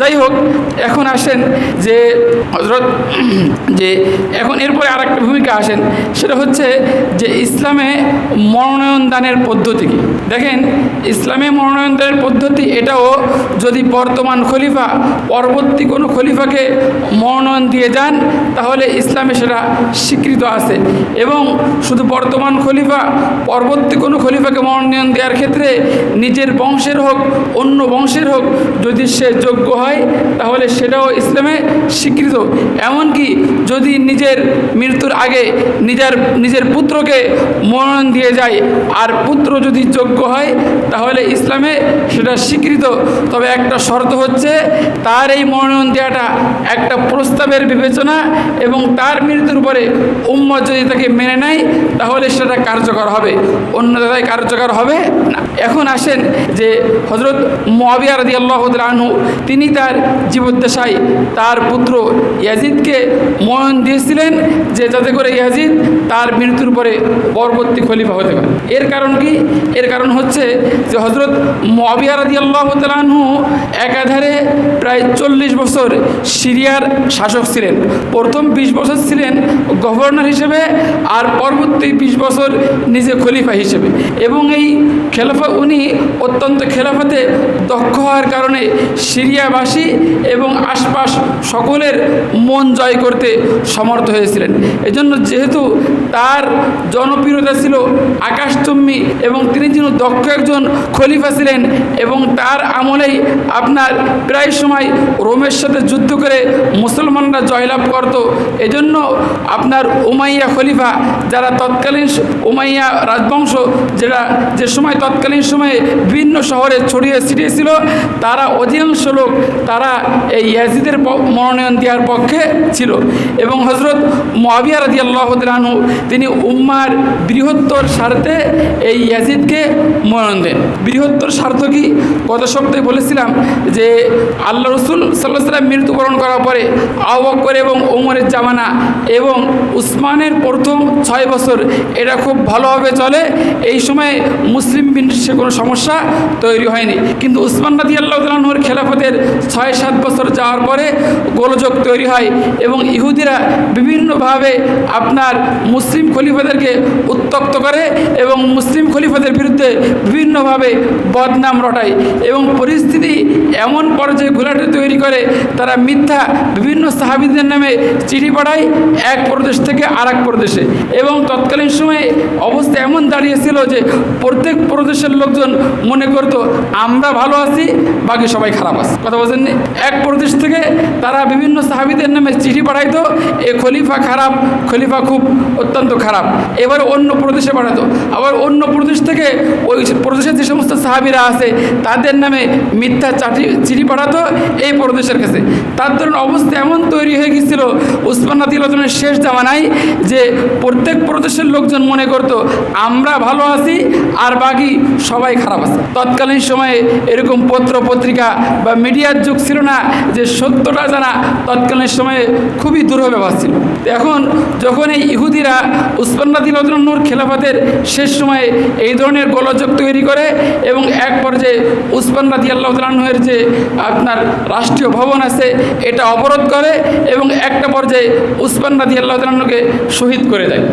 যাই হোক, এখন আসেন যে হজরত যে এখন এরপরে আর একটা ভূমিকা আসেন, সেটা হচ্ছে যে ইসলামে মনোনয়ন দানের পদ্ধতি কি? দেখেন, ইসলামে মনোনয়ন দানের পদ্ধতি এটাও যদি বর্তমান খলিফা, পরবর্তী কোনো খলিফাকে মনোনয়ন দিয়ে যান, তাহলে ইসলামে সেটা স্বীকৃত আছে। এবং শুধু বর্তমান খলিফা, পরবর্তী কোনো খলিফাকে মনোনয়ন দেওয়ার ক্ষেত্রে নিজের বংশের হোক, অন্য বংশের হোক, যদি সে যোগ্য হয়, তাহলে সেটাও ইসলামে স্বীকৃত। এমনকি যদি নিজের মৃত্যুর আগে নিজের নিজের পুত্রকে মনোনয়ন দিয়ে যায়, আর পুত্র যদি যোগ্য হয়, তাহলে ইসলামে সেটা স্বীকৃত। তবে একটা শর্ত হচ্ছে, তার এই মনোনয়ন দেওয়াটা একটা প্রস্তাবের বিবেচনা এবং তার মৃত্যুর পরে উম্মত যদি তাকে মেনে নেয়, তাহলে সেটা কার্যকর হবে। অন্য দাদায় কার্যকর হবে না। এখন আসেন যে হজরত মহাবিয়া রাদি আল্লাহ আনহু তিনি তার জীবদ্দশায় তার পুত্র ইয়াজিদকে মনোনয়ন দিয়েছিলেন যে যাতে করে ইয়াজিদ তার মৃত্যুর পরে পরবর্তী খলিফা হতে পারে। এর কারণ কি? এর কারণ হচ্ছে যে হজরত মহাবিয়া রাদি আল্লাহ আনহু একাধারে প্রায় চল্লিশ বছর সিরিয়ার শাসক ছিলেন। প্রথম বিশ বছর ছিলেন গভর্নর হিসেবে আর পরবর্তী বিশ বছর নিজে খলিফা হিসেবে। এবং এই খেলাফা উনি অত্যন্ত খেলাফাতে দক্ষ হওয়ার কারণে সিরিয়াবাসী এবং আশপাশ সকলের মন জয় করতে সমর্থ হয়েছিলেন। এজন্য যেহেতু তার জনপ্রিয়তা ছিল আকাশচুম্বী এবং তিনি যেন দক্ষ একজন খলিফা ছিলেন এবং তার আমলেই আপনার প্রায় সময় রোমের সাথে যুদ্ধ করে মুসলমানরা জয়লাভ করত, এজন্য আপনার উমাইয়া খলিফা, যারা তৎকালীন উমাইয়া রাজবংশ যেটা যে সময় তৎকালীন সময়ে বিভিন্ন শহরে ছড়িয়ে ছিটিয়েছিল, তারা অধিকাংশ লোক তারা এই ইয়াজিদের মনোনয়ন দেওয়ার পক্ষে ছিল। এবং হজরত মহাবিয়া রাজি আল্লাহ আনহু, তিনি উম্মার বৃহত্তর স্বার্থে এই ইয়াজিদকে মনোনয়ন দেন। বৃহত্তর স্বার্থ কি? গত সপ্তাহে বলেছিলাম যে আল্লাহ রসুল সাল্লাহ সাল্লাম মৃত্যুবরণ করার পরে আবক্কর এবং ওমরের জামানা এবং উসমানের প্রথম ছয় বছর এটা খুব ভালোভাবে চলে। এই সময় মুসলিম বিশ্বে কোনো সমস্যা তৈরি হয়নি। কিন্তু উসমান রাদি আল্লাহ তালাহুর খেলাফতের ছয়, সাত বছর যাওয়ার পরে গোলযোগ তৈরি হয় এবং ইহুদিরা বিভিন্নভাবে আপনার মুসলিম খলিফাদেরকে উত্তক্ত করে এবং মুসলিম খলিফাদের বিরুদ্ধে বিভিন্নভাবে বদনাম রটায় এবং পরিস্থিতি এমন পর্যায়ে ঘোলাটে তৈরি করে তারা মিথ্যা বিভিন্ন সাহাবিদের নামে চিঠি পাঠায়। এক প্রদেশ থেকে আর প্রদেশে। এবং তৎকালীন সময়ে অবস্থা এমন দাঁড়িয়েছিল যে প্রত্যেক প্রদেশের লোকজন মনে করতো, আমরা ভালো আছি, বাকি সবাই খারাপ আছে। কথা বলছেন এক প্রদেশ থেকে তারা বিভিন্ন সাহাবিদের নামে চিঠি পাঠাইতো, এ খলিফা খারাপ, খলিফা খুব অত্যন্ত খারাপ। এবার অন্য প্রদেশে পাঠাতো। আবার অন্য প্রদেশ থেকে ওই প্রদেশের যে সমস্ত সাহাবিরা আছে, তাদের নামে মিথ্যা চাটি, চিঠি পাঠাতো এই প্রদেশের কাছে। তার ধরুন অবস্থা এমন তৈরি হয়ে গেছিল উসমান নাদিলের শেষ জামানায় যে প্রত্যেক প্রদেশের লোকজন মনে করতো, আমরা ভালো আছি আর বাকি সবাই খারাপ আছে। তৎকালীন সময়ে এরকম পত্র পত্রিকা বা মিডিয়ার যুগ ছিল না যে সত্যটা জানা তৎকালীন সময়ে খুবই দুর্বল ব্যাপার ছিল এখন যখন এই ইহুদিরা উসমান নাদিলনুর খেলাফতের শেষ সময়ে এই ধরনের গোলযোগ তৈরি করে এবং এক পর্যায়ে উসমান রাদি আল্লাহ তালাহের যে আপনার রাষ্ট্রীয় ভবন আছে, এটা অবরোধ করে এবং একটা পর্যায়ে উসমান রাদি আল্লাহ তালাহকে শহীদ করে দেয়।